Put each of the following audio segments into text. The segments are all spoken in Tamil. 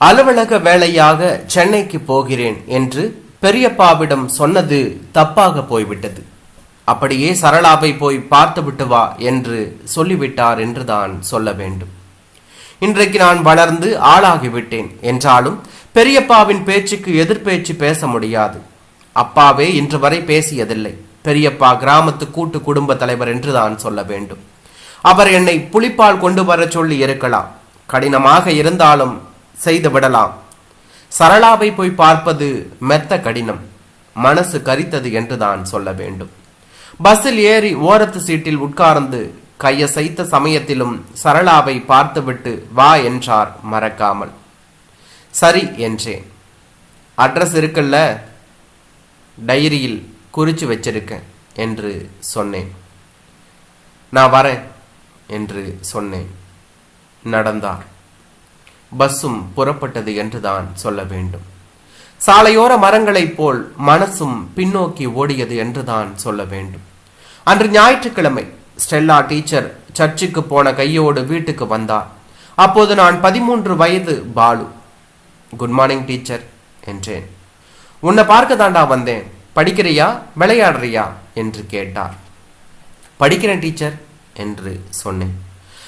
அலுவலக வேலையாக சென்னைக்கு போகிறேன் என்று பெரியப்பாவிடம் சொன்னது தப்பாக போய்விட்டது. அப்படியே சரளாவை போய் பார்த்துவிட்டு வா என்று சொல்லிவிட்டார் என்றுதான் சொல்ல வேண்டும். இன்றைக்கு நான் வளர்ந்து ஆளாகிவிட்டேன் என்றாலும் பெரியப்பாவின் பேச்சுக்கு எதிர்பேச்சு பேச முடியாது. அப்பாவே இன்று வரை பேசியதில்லை. பெரியப்பா கிராமத்து கூட்டு குடும்ப தலைவர் என்று தான் சொல்ல வேண்டும். அவர் என்னை புளிப்பால் கொண்டு வர சொல்லி இருக்கலாம். கடினமாக இருந்தாலும் செய்து விடலாம். சரளாவை போய் பார்ப்பது மெத்த கடினம். மனசு கரித்தது என்று தான் சொல்ல வேண்டும். பஸ்ஸில் ஏறி ஓரத்து சீட்டில் உட்கார்ந்து கையசைத்த சமயத்திலும் சரளாவை பார்த்துவிட்டு வா என்றார் மறக்காமல். சரி என்றேன். அட்ரஸ் இருக்குல்ல? டைரியில் குறிச்சு வச்சிருக்கேன் என்று சொன்னேன். நான் வரேன் என்று சொன்னேன். நடந்தார். பஸ்ஸும் புறப்பட்டது என்றுதான் சொல்ல வேண்டும். சாலையோர மரங்களைப் போல் மனசும் பின்னோக்கி ஓடியது என்றுதான் சொல்ல வேண்டும். அன்று ஞாயிற்றுக்கிழமை ஸ்டெல்லா டீச்சர் சர்ச்சுக்கு போன கையோடு வீட்டுக்கு வந்தார். அப்போது நான் பதிமூன்று வயது பாலு. குட் மார்னிங் டீச்சர் என்றேன். உன்னை பார்க்க தாண்டா வந்தேன். படிக்கிறியா? விளையாடுறியா? என்று கேட்டார். படிக்கிறேன் டீச்சர் என்று சொன்னேன்.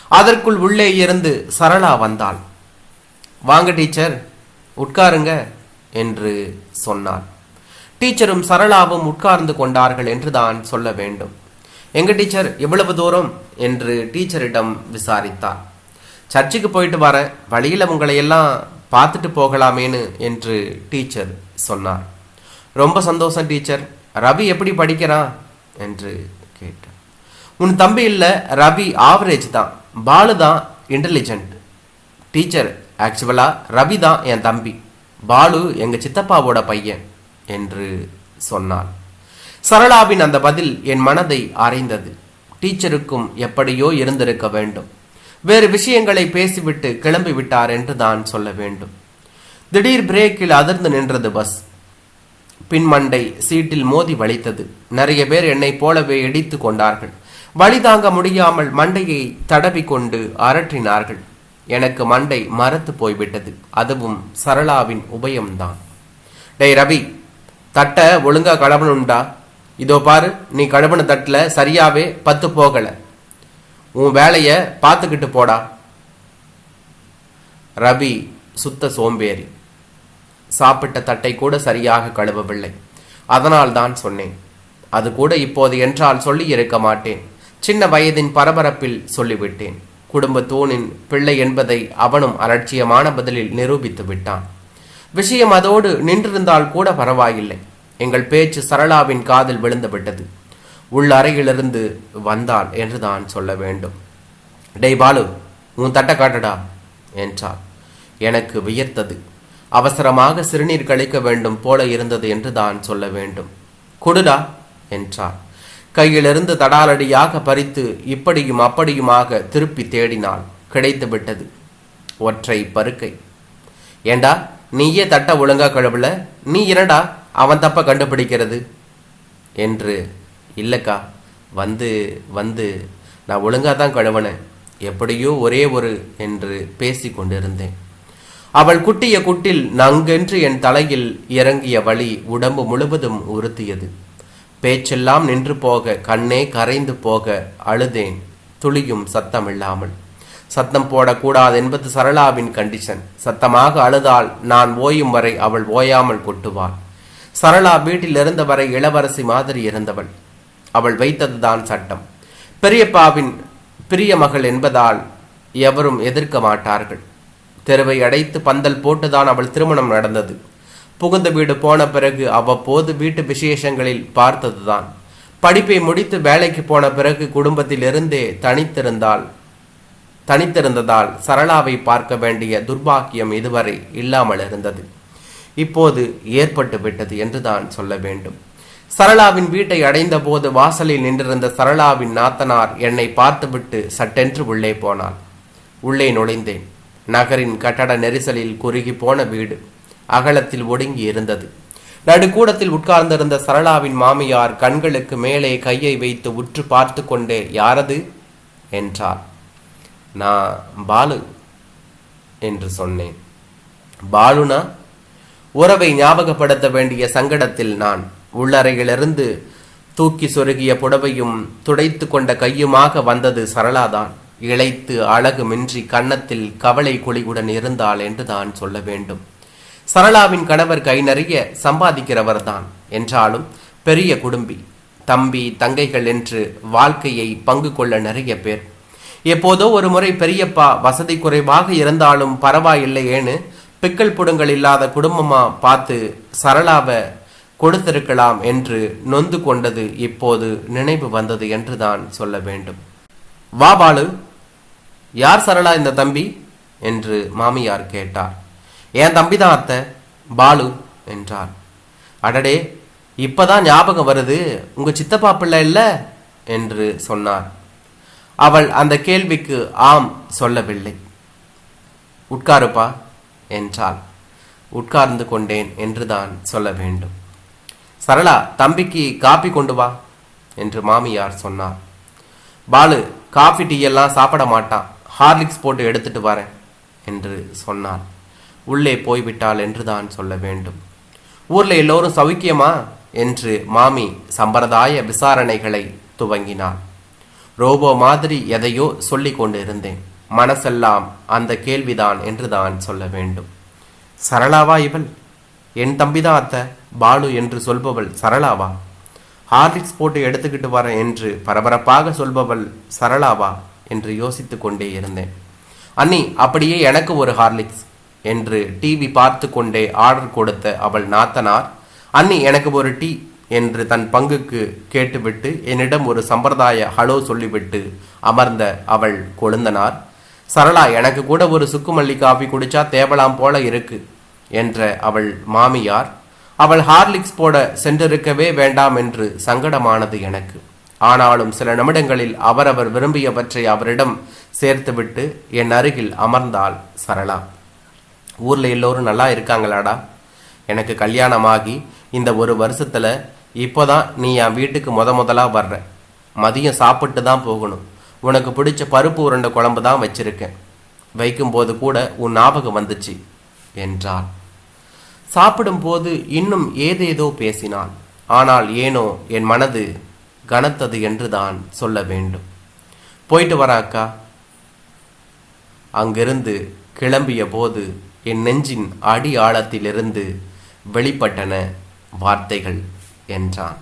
அதற்குள் உள்ளே இருந்து சரளா வந்தாள். வாங்க டீச்சர். உட்காருங்க என்று சொன்னார். டீச்சரும் சரளாவும் உட்கார்ந்து கொண்டார்கள் என்று தான் சொல்ல வேண்டும். எங்க டீச்சர் எவ்வளவு தூரம்? என்று டீச்சரிடம் விசாரித்தார். சர்ச்சுக்கு போயிட்டு வர வழியில் உங்களை எல்லாம் பார்த்துட்டு போகலாமேன்னு என்று டீச்சர் சொன்னார். ரொம்ப சந்தோஷம் டீச்சர். ரவி எப்படி படிக்கிறான் என்று கேட்டார். உன் தம்பி இல்லை ரவி ஆவரேஜ் தான். பாலு தான் இன்டெலிஜென்ட் டீச்சர் ஆக்சுவலா ரவி தான் என் தம்பி. பாலு எங்கள் சித்தப்பாவோட பையன் என்று சொன்னாள். சரளாவின் அந்த பதில் என் மனதை அறைந்தது. டீச்சருக்கும் எப்படியோ இருந்திருக்க வேண்டும். வேறு விஷயங்களை பேசிவிட்டு கிளம்பி விட்டார் என்று தான் சொல்ல வேண்டும். திடீர் பிரேக்கில் அதிர்ந்து நின்றது பஸ். பின்மண்டை சீட்டில் மோதி வலித்தது. நிறைய பேர் என்னை போலவே இடித்து கொண்டார்கள். வழி தாங்க முடியாமல் மண்டையை தடவி கொண்டு அரற்றினார்கள் எனக்கு மண்டை மரத்து போய்விட்டது. அதுவும் சரளாவின் உபயம்தான். டேய் ரவி தட்டை ஒழுங்கா கழுவணும்டா இதோ பாரு நீ கழுவுன தட்டில் சரியாவே பத்து போகல. உன் வேலைய பார்த்துக்கிட்டு போடா. ரவி சுத்த சோம்பேறி. சாப்பிட்ட தட்டை கூட சரியாக கழுவவில்லை. அதனால் தான் சொன்னேன் அது கூட இப்போது என்றால் சொல்லி இருக்க மாட்டேன். சின்ன வயதின் பரபரப்பில் சொல்லிவிட்டேன். குடும்ப தூணின் பிள்ளை என்பதை அவனும் அலட்சியமான பதிலில் நிரூபித்து விட்டான். விஷயம் அதோடு நின்றிருந்தால் கூட பரவாயில்லை. எங்கள் பேச்சு சரளாவின் காதில் விழுந்து விட்டது. உள் அறையிலிருந்து வந்தாள் என்று தான் சொல்ல வேண்டும். டேய் பாலு உன் தட்டை காட்டடா என்றார் எனக்கு வியர்த்தது. அவசரமாக சிறுநீர் கழிக்க வேண்டும் போல இருந்தது என்று தான் சொல்ல வேண்டும். கொடுடா என்றார் கையிலிருந்து தடாலடியாக பறித்து இப்படியும் அப்படியுமாக திருப்பி தேடினாள். கிடைத்து விட்டது ஒற்றை பருக்கை. ஏண்டா நீயே தட்ட ஒழுங்கா கழுவல? நீ என்னடா அவன் தப்ப கண்டுபிடிக்கிறது? என்று இல்லக்கா வந்து வந்து நான் ஒழுங்கா தான் கழுவனேன் எப்படியோ ஒரே ஒரு என்று பேசி கொண்டிருந்தேன். அவள் குட்டிய குட்டில் நங்கென்று என் தலையில் இறங்கிய வழி உடம்பு முழுவதும் உறுத்தியது. பேச்செல்லாம் நின்று போக கண்ணே கரைந்து போக அழுதேன். துளியும் சத்தமில்லாமல். சத்தம் போடக்கூடாது என்பது சரளாவின் கண்டிஷன் சத்தமாக அழுதால் நான் ஓயும் வரை அவள் ஓயாமல் கொட்டுவாள். சரளா வீட்டில் இருந்த வரை இளவரசி மாதிரி இருந்தவள். அவள் வைத்ததுதான் சட்டம். பெரியப்பாவின் பிரிய மகள் என்பதால் எவரும் எதிர்க்க மாட்டார்கள். தெருவை அடைத்து பந்தல் போட்டுதான் அவள் திருமணம் நடந்தது. புகுந்த வீடு போன பிறகு அவ்வப்போது வீட்டு விசேஷங்களில் பார்த்ததுதான். படிப்பை முடித்து வேலைக்கு போன பிறகு குடும்பத்திலிருந்தே தனித்திருந்தால் தனித்திருந்ததால் சரளாவை பார்க்க வேண்டிய துர்பாக்கியம் இதுவரை இல்லாமல் இருந்தது. இப்போது ஏற்பட்டு விட்டது என்றுதான் சொல்ல வேண்டும். சரளாவின் வீட்டை அடைந்த போது வாசலில் நின்றிருந்த சரளாவின் நாத்தனார் என்னை பார்த்துவிட்டு சட்டென்று உள்ளே போனாள் உள்ளே நுழைந்தேன். நகரின் கட்டட நெரிசலில் குறுகி போன வீடு. அகலத்தில் ஒடுங்கி இருந்தது. நடுக்கூடத்தில் உட்கார்ந்திருந்த சரளாவின் மாமியார் கண்களுக்கு மேலே கையை வைத்து உற்று பார்த்து கொண்டே யாரது? என்றார் நான் பாலு என்று சொன்னேன். பாலுனா? உறவை ஞாபகப்படுத்த வேண்டிய சங்கடத்தில் நான் உள்ளறையிலிருந்து தூக்கி சொருகிய புடவையும் துடைத்து கொண்ட கையுமாக வந்தது சரளாதான். இளைத்து அழகு மின்றி கன்னத்தில் கவலை குழிவுடன் இருந்தாள் என்று தான் சொல்ல வேண்டும். சரளாவின் கணவர் கை நிறைய சம்பாதிக்கிறவர்தான். என்றாலும் பெரிய குடும்பி தம்பி தங்கைகள் என்று வாழ்க்கையை பங்கு கொள்ள நிறைய பேர். எப்போதோ ஒரு முறை பெரியப்பா வசதி குறைவாக இருந்தாலும் பரவாயில்லையேன்னு பிக்கல் புடுங்கள் இல்லாத குடும்பமா பார்த்து சரளாவை கொடுத்திருக்கலாம் என்று நொந்து கொண்டது இப்போது நினைவு வந்தது என்று தான் சொல்ல வேண்டும். வா பாலு யார் சரளா இந்த தம்பி? என்று மாமியார் கேட்டார். என் தம்பி தான் அத்தை பாலு என்றார் அடடே இப்பதான் ஞாபகம் வருது உங்க சித்தப்பா பிள்ளை இல்ல? என்று சொன்னார். அவள் அந்த கேள்விக்கு ஆம் சொல்லவில்லை. உட்காருப்பா என்றாள். உட்கார்ந்து கொண்டேன் என்றுதான் சொல்ல வேண்டும். சரளா தம்பிக்கு காப்பி கொண்டு வா என்று மாமியார் சொன்னார். பாலு காஃபி டீ எல்லாம் சாப்பிட மாட்டான். ஹார்லிக்ஸ் போட்டு எடுத்துட்டு வரேன் என்று சொன்னார். உள்ளே போய்விட்டாள் என்றுதான் சொல்ல வேண்டும். ஊரில் எல்லோரும் சௌக்கியமா? என்று மாமி சம்பிரதாய விசாரணைகளை துவங்கினாள். ரோபோ மாதிரி எதையோ சொல்லிக் கொண்டு இருந்தேன் மனசெல்லாம் அந்த கேள்விதான் என்றுதான் சொல்ல வேண்டும். சரளாவா இவள்? என் தம்பிதான் அத்தை. பாலு என்று சொல்பவள் சரளாவா? ஹார்லிக்ஸ் போட்டு எடுத்துக்கிட்டு வரேன் என்று பரபரப்பாக சொல்பவள் சரளாவா? என்று யோசித்து கொண்டே இருந்தேன். அண்ணி அப்படியே எனக்கு ஒரு ஹார்லிக்ஸ். என்று டிவி பார்த்து கொண்டே ஆர்டர் கொடுத்த அவள் நாத்தனார் அண்ணி எனக்கு ஒரு டீ என்று தன் பங்குக்கு கேட்டுவிட்டு என்னிடம் ஒரு சம்பிரதாய ஹலோ சொல்லிவிட்டு அமர்ந்த அவள் கொழுந்தனார் சரளா எனக்கு கூட ஒரு சுக்குமல்லி காஃபி குடிச்சா தேவலாம் போல இருக்கு என்ற அவள் மாமியார் அவள் ஹார்லிக்ஸ் போட சென்றிருக்கவே வேண்டாம் என்று சங்கடமானது எனக்கு. ஆனாலும் சில நிமிடங்களில் அவரவர் விரும்பியவற்றை அவரிடம் சேர்த்துவிட்டு என் அருகில் அமர்ந்தாள் சரளா. ஊரில் எல்லோரும் நல்லா இருக்காங்களாடா? எனக்கு கல்யாணமாகி இந்த ஒரு வருஷத்துல இப்போதான் நீ என் வீட்டுக்கு முத முதலாக வர்ற. மதியம் சாப்பிட்டு தான் போகணும். உனக்கு பிடிச்ச பருப்பு உருண்டை குழம்பு தான் வச்சிருக்கேன். வைக்கும்போது கூட உன் ஞாபகம் வந்துச்சு என்றாள். சாப்பிடும்போது இன்னும் ஏதேதோ பேசினான் ஆனால் ஏனோ என் மனது கனத்தது என்று தான் சொல்ல வேண்டும். போயிட்டு வர அக்கா. அங்கிருந்து கிளம்பிய போது என் நெஞ்சின் அடி ஆழத்திலிருந்து வெளிப்பட்டன வார்த்தைகள் என்றான்.